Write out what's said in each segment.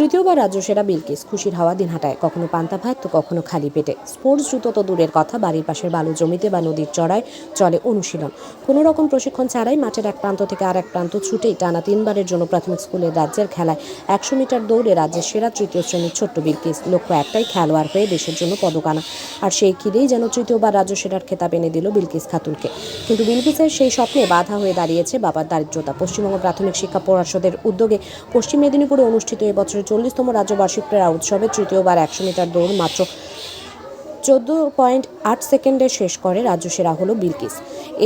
তৃতীয়বার রাজ্য সেরা বিলকিস খুশির হাওয়া দিন হাঁটায়। কখনো পান্তা ভাত, তো কখনো খালি পেটে। স্পোর্টস জুতো তো দূরের কথা, বাড়ির পাশের বালু জমিতে বা নদীর চড়ায় চলে অনুশীলন। কোনো রকম প্রশিক্ষণ ছাড়াই মাঠের এক প্রান্ত থেকে আর এক প্রান্ত ছুটেই টানা তিনবারের জন্য প্রাথমিক স্কুলের রাজ্যের খেলায় একশো মিটার দৌড়ে রাজ্যের সেরা তৃতীয় শ্রেণির ছোট্ট বিলকিস লক্ষ্য একটাই, খেলোয়াড় হয়ে দেশের জন্য পদক আনা আর সেই খিদেই যেন তৃতীয়বার রাজ্য সেরার খেতাব এনে দিল বিলকিস খাতুনকে। কিন্তু বিলকিসের সেই স্বপ্নে বাধা হয়ে দাঁড়িয়েছে বাবার দারিদ্রতা। পশ্চিমবঙ্গ প্রাথমিক শিক্ষা পর্ষদের উদ্যোগে পশ্চিম মেদিনীপুরে অনুষ্ঠিত এবছরের চল্লিশতম রাজ্য বার্ষিক ক্রীড়া উৎসবে তৃতীয়বার একশো মিটার দৌড় মাত্র চোদ্দ পয়েন্ট আট সেকেন্ডে শেষ করে রাজ্য সেরা হলো বিলকিস।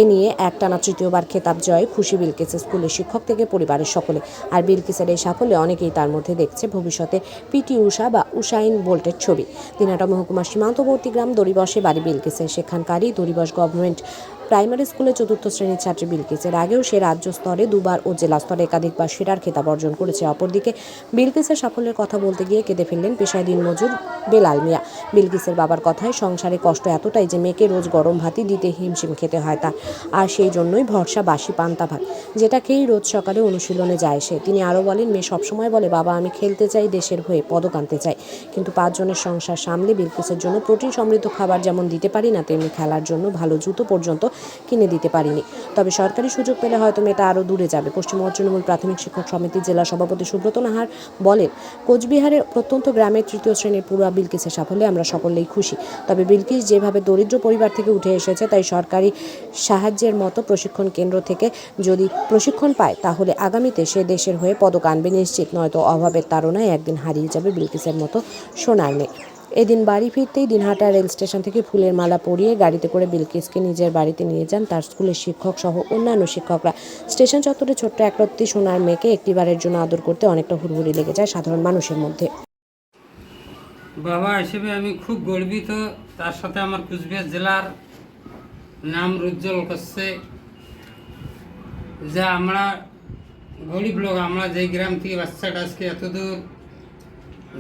এ নিয়ে একটানা তৃতীয়বার খেতাব জয় খুশি বিলকিস স্কুলের শিক্ষক থেকে পরিবারের সকলে। আর বিলকিসের এই সাফল্যে অনেকেই তার মধ্যে দেখছে ভবিষ্যতে পিটি উষা বা উষাইন বোল্টের ছবি। দিনাটা মহকুমার সীমান্তবর্তী গ্রাম দড়িবসে বাড়ি বিলকিসের সেখানকারই দড়িবস গভর্নমেন্ট প্রাইমারি স্কুলে চতুর্থ শ্রেণির ছাত্রী বিলকিসের আগেও সে রাজ্য স্তরে দুবার ও জেলা স্তরে একাধিকবার সেরার খেতাব অর্জন করেছে। অপরদিকে বিলকিসের সাফল্যের কথা বলতে গিয়ে কেঁদে ফেললেন পেশায় দিনমজুর বেলাল মিয়া। বিলকিসের বাবার কথায় সংসারে কষ্ট এতটাই যে মেয়েকে রোজ গরম ভাতি দিতে হিমশিম খেতে হয় তার। আর সেই জন্যই ভরসা বাসি পান্তা ভাত, যেটা খেয়েই রোজ সকালে অনুশীলনে যায় সে। তিনি আরও বলেন, মেয়ে সবসময় বলে, বাবা, আমি খেলতে চাই, দেশের হয়ে পদক আনতে চাই। কিন্তু পাঁচজনের সংসার সামলে বিলকিসের জন্য প্রোটিন সমৃদ্ধ খাবার যেমন দিতে পারি না, তেমনি খেলার জন্য ভালো জুতো পর্যন্ত কিনে দিতে পারিনি। তবে সরকারি সুযোগ পেলে হয়তো মেয়েটা আরও দূরে যাবে। পশ্চিমবঙ্গ তৃণমূল প্রাথমিক শিক্ষক সমিতির জেলা সভাপতি সুব্রত নাহার বলেন, কোচবিহারের প্রত্যন্ত গ্রামের তৃতীয় শ্রেণির পুরা বিলকিসের সাফল্যে আমরা সকলেই খুশি। তবে বিলকিস যেভাবে দরিদ্র পরিবার থেকে উঠে এসেছে, তাই সরকারি সাহায্যের মতো প্রশিক্ষণ কেন্দ্র থেকে যদি প্রশিক্ষণ পায়, তাহলে আগামীতে সে দেশের হয়ে পদক আনবে নিশ্চিত। নয়তো অভাবের তাড়নায় একদিন হারিয়ে যাবে বিলকিসের মতো সোনার মেয়ে। এদিন বাড়ি ফিরতেই দিনহাটা রেল স্টেশন থেকে ফুলের মালা পরিয়ে গাড়িতে করে বিলকিসকে নিজের বাড়িতে নিয়ে যান তার স্কুলের শিক্ষক সহ অন্যান্য শিক্ষকরা। স্টেশন চত্বরে ছোট্ট একরত্তি সোনার মেয়েকে একটিবারের জন্য আদর করতে অনেকটা হুড়হুড়ি লেগে যায় সাধারণ মানুষের মধ্যে। বাবা হিসেবে আমি খুব গর্বিত। তার সাথে আমার কুচবিহার জেলার নাম উজ্জ্বল করছে। যে আমরা গরিব লোক, আমরা যেই গ্রাম থেকে বাচ্চাটা আজকে এত দূর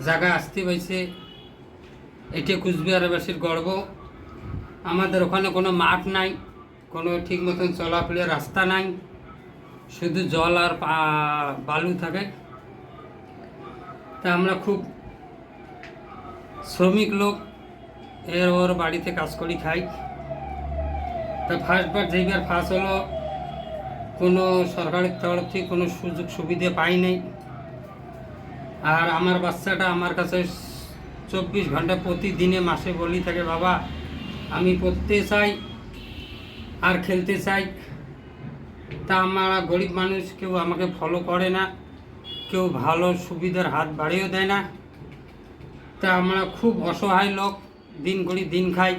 জায়গা আসতে পাইছে এটা কুচবিহারবাসীর গর্ব। আমাদের ওখানে কোনো মাঠ নাই, কোনো ঠিক মতন চলাফেরার রাস্তা নাই, শুধু জল আর বালু থাকে। তা আমরা খুব শ্রমিক লোক, এর ওর বাড়িতে কাজ করি, খাই। তা ফার্স্টবার যেইবার ফার্স্ট হলো, কোনো সরকারের তরফ থেকে কোনো সুযোগ সুবিধে পাই নাই। আর আমার বাচ্চাটা আমার কাছে চব্বিশ ঘণ্টা প্রতিদিনে মাসে বলি থাকে, বাবা, আমি পড়তে চাই আর খেলতে চাই। তা আমরা গরিব মানুষ কেউ আমাকে ফলো করে না, কেউ ভালো সুবিধার হাত বাড়িয়েও দেয় না। তা আমরা খুব অসহায় লোক, দিন করি দিন খাই।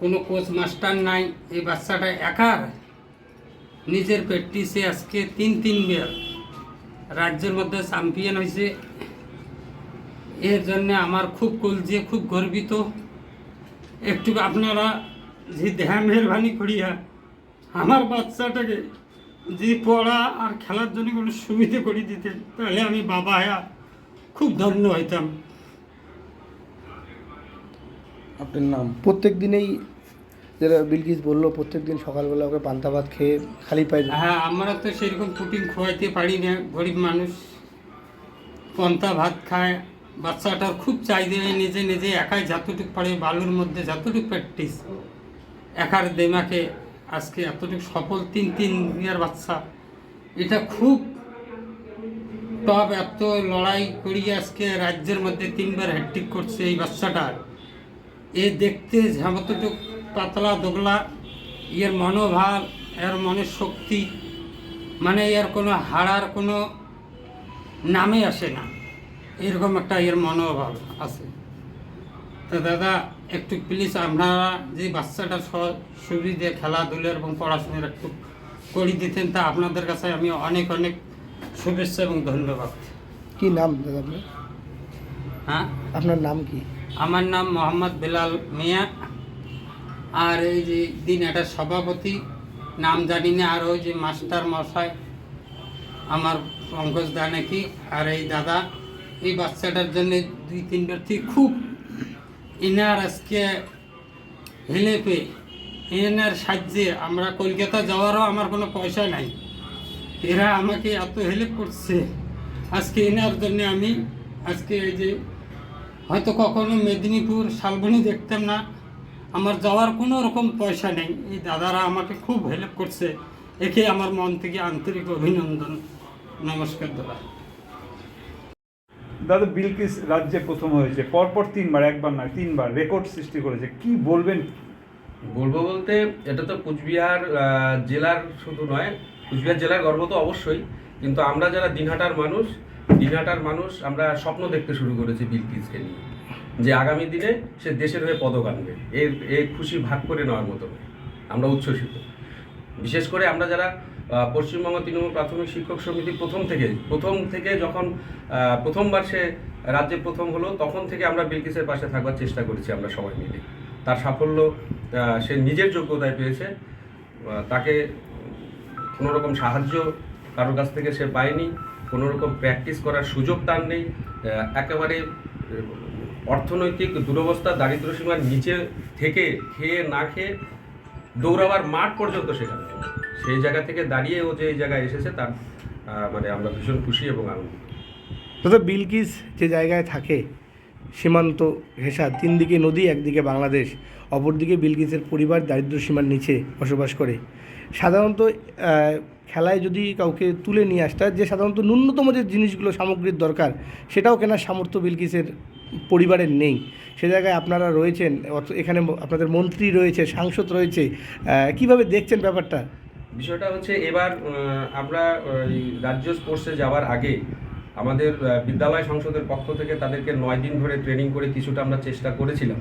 কোনো কোচ মাস্টার নাই, এই বাচ্চাটা একার। নিজের প্র্যাকটিসে আজকে তিন তিন তিনবার রাজ্যের মধ্যে চ্যাম্পিয়ন হয়েছে। এর জন্য আমার খুব কলজে খুব গর্বিত। একটু আপনারা যে দেহা মেহরবানি করিয়া আমার বাচ্চাটাকে যে পড়া আর খেলার জন্য কোনো সুবিধে করে দিতেন তাহলে আমি বাবা হ্যাঁ খুব ধন্য হইতাম। আপনার নাম? প্রত্যেক দিনেই যেটা বিলকিস বলল প্রত্যেক দিন সকালবেলা ওকে পান্তা ভাত খেয়ে খালি পাই হ্যাঁ আমরা তো সেরকম প্রোটিন খোয়াইতে পারি না। গরিব মানুষ পান্তা ভাত খায় বাচ্চাটার খুব চাহিদা নিজে নিজে একাই যতটুকু পারে বালুর মধ্যে যতটুকু প্র্যাকটিস একার দেমাকে আজকে এতটুকু সফল তিন তিন ইয়ার বাচ্চা। এটা খুব টপ এত লড়াই করিয়ে আজকে রাজ্যের মধ্যে তিনবার হ্যাট্রিক করছে এই বাচ্চাটার এ দেখতে যতটুক পাতলা, দোগলা, এর মনোভাব, এর মনের শক্তি মানে এর কোনো হারার কোনো নামে আসে না। এরকম একটা এর মনোভাব আছে। তো দাদা একটু প্লিজ আপনারা যে বাচ্চাটার স- সুবিধে খেলাধুলা এবং পড়াশোনার একটু করে দিতেন তা আপনাদের কাছে আমি অনেক অনেক শুভেচ্ছা এবং ধন্যবাদ। কি নাম দাদা হ্যাঁ? আপনার নাম কি? আমার নাম মোহাম্মদ বেলাল মিয়া। আর এই যে দিন এটা সভাপতি নাম জানি না আর ওই যে মাস্টার মশাই আমার পঙ্কজ দা নাকি আর এই দাদা। এই বাচ্চাটার জন্য দুই তিনবার থেকে খুব এনার আজকে হেলে পেয়ে এনার সাহায্যে। আমরা কলকাতা যাওয়ারও আমার কোনো পয়সা নাই। এরা আমাকে এত হেল্প করছে। আজকে এনার জন্য আমি আজকে এই যে হয়তো কখনো মেদিনীপুর, শালবনি দেখতাম না। আমার যাওয়ার কোনো রকম পয়সা নেই। এই দাদারা আমাকে খুব হেল্প করছে। একে আমার মন থেকে আন্তরিক অভিনন্দন। নমস্কার দাদা। দাদা, বিলকিস রাজ্যে প্রথম হয়েছে, পরপর তিনবার, একবার নয়, তিনবার রেকর্ড সৃষ্টি করেছে, কি বলবেন? বলব বলতে, এটা তো কুচবিহার জেলার শুধু নয়, কুচবিহার জেলার গর্ব তো অবশ্যই, কিন্তু আমরা যারা দিনহাটার মানুষ দিনহাটার মানুষ, আমরা স্বপ্ন দেখতে শুরু করেছি বিলকিসকে নিয়ে, যে আগামী দিনে সে দেশের হয়ে পদক আনবে, এর এর খুশি ভাগ করে নেওয়ার মতো আমরা উচ্ছ্বসিত। বিশেষ করে আমরা যারা পশ্চিমবঙ্গ তৃণমূল প্রাথমিক শিক্ষক সমিতি প্রথম থেকে প্রথম থেকে যখন প্রথমবার সে রাজ্যে প্রথম হলো, তখন থেকে আমরা বিলকিসের পাশে থাকবার চেষ্টা করেছি আমরা সবাই মিলে। তার সাফল্য সে নিজের যোগ্যতায় পেয়েছে। তাকে কোনো রকম সাহায্য কারোর কাছ থেকে সে পায়নি কোনো রকম প্র্যাকটিস করার সুযোগ তার নেই। একেবারে অর্থনৈতিক দুরবস্থা দারিদ্র সীমার নিচে থেকে খেয়ে না খেয়ে দৌড়াবার মাঠ পর্যন্ত সেখানে। সেই জায়গা থেকে দাঁড়িয়ে ও যে জায়গায় এসেছে তার মানে আমরা ভীষণ খুশি এবং আনন্দিত। দাদা বিলকিস যে জায়গায় থাকে সীমান্ত ঘেঁষা তিন দিকে নদী, একদিকে বাংলাদেশ, অপরদিকে বিলকিসের পরিবার দারিদ্র সীমার নিচে বসবাস করে। সাধারণত খেলায় যদি কাউকে তুলে নিয়ে আসতে যে সাধারণত ন্যূনতম যে জিনিসগুলো সামগ্রীর দরকার, সেটাও কেনার সামর্থ্য বিলকিসের পরিবারের নেই। সে জায়গায় আপনারা রয়েছেন এখানে আপনাদের মন্ত্রী রয়েছে, সাংসদ রয়েছে কীভাবে দেখছেন ব্যাপারটা? বিষয়টা হচ্ছে এবার আমরা রাজ্য স্পোর্টসে যাওয়ার আগে আমাদের বিদ্যালয় সংসদের পক্ষ থেকে তাদেরকে নয় দিন ধরে ট্রেনিং করে কিছুটা আমরা চেষ্টা করেছিলাম।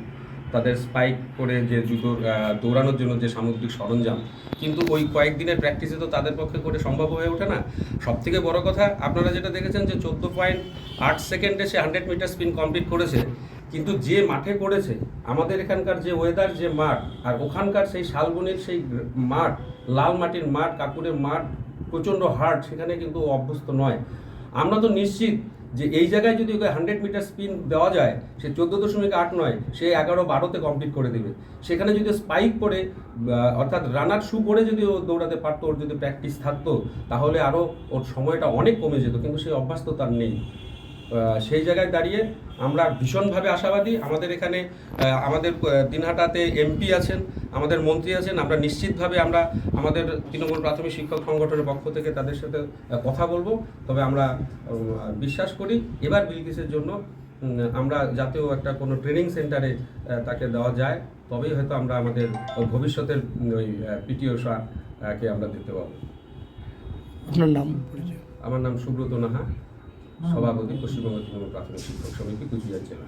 তাদের স্পাইক করে যে জুতোর দৌড়ানোর জন্য যে সামগ্রিক সরঞ্জাম। কিন্তু ওই কয়েকদিনের প্র্যাকটিসে তো তাদের পক্ষে করে সম্ভব হয়ে ওঠে না। সব থেকে বড় কথা, আপনারা যেটা দেখেছেন যে চোদ্দ পয়েন্ট আট সেকেন্ডে সে হান্ড্রেড মিটার স্পিন কমপ্লিট করেছে। কিন্তু যে মাঠে করেছে আমাদের এখানকার যে ওয়েদার যে মাঠ, আর ওখানকার সেই শালবনির সেই মাঠ, লাল মাটির মাঠ, কাকুরের মাঠ, প্রচণ্ড হার্ড সেখানে কিন্তু অভ্যস্ত নয়। আমরা তো নিশ্চিত যে এই জায়গায় যদি ওকে হান্ড্রেড মিটার স্পিন দেওয়া যায়, সে চোদ্দ দশমিক আট নয়, সে এগারো বারোতে কমপ্লিট করে দেবে। সেখানে যদি স্পাইক করে অর্থাৎ রানার শু করে যদি ও দৌড়াতে পারতো, ওর যদি প্র্যাকটিস থাকতো, তাহলে আরও ওর সময়টা অনেক কমে যেত, কিন্তু সেই অভ্যাস তো তার নেই। সেই জায়গায় দাঁড়িয়ে আমরা ভীষণভাবে আশাবাদী। আমাদের এখানে আমাদের দিনহাটাতে এমপি আছেন আমাদের মন্ত্রী আছেন। আমরা নিশ্চিতভাবে আমরা আমাদের তৃণমূল প্রাথমিক শিক্ষক সংগঠনের পক্ষ থেকে তাদের সাথে কথা বলব। তবে আমরা বিশ্বাস করি এবার বিলকিসের জন্য আমরা যাতেও একটা কোনো ট্রেনিং সেন্টারে তাকে দেওয়া যায়। তবেই হয়তো আমরা আমাদের ভবিষ্যতের ওই পিটিও কে আমরা দিতে পারব আপনার নাম? আমার নাম সুব্রত নাহা। সভাপতি পশ্চিমবঙ্গ তৃণমূল প্রাথমিক শিক্ষক সমিতি কুচবিহার জেলা।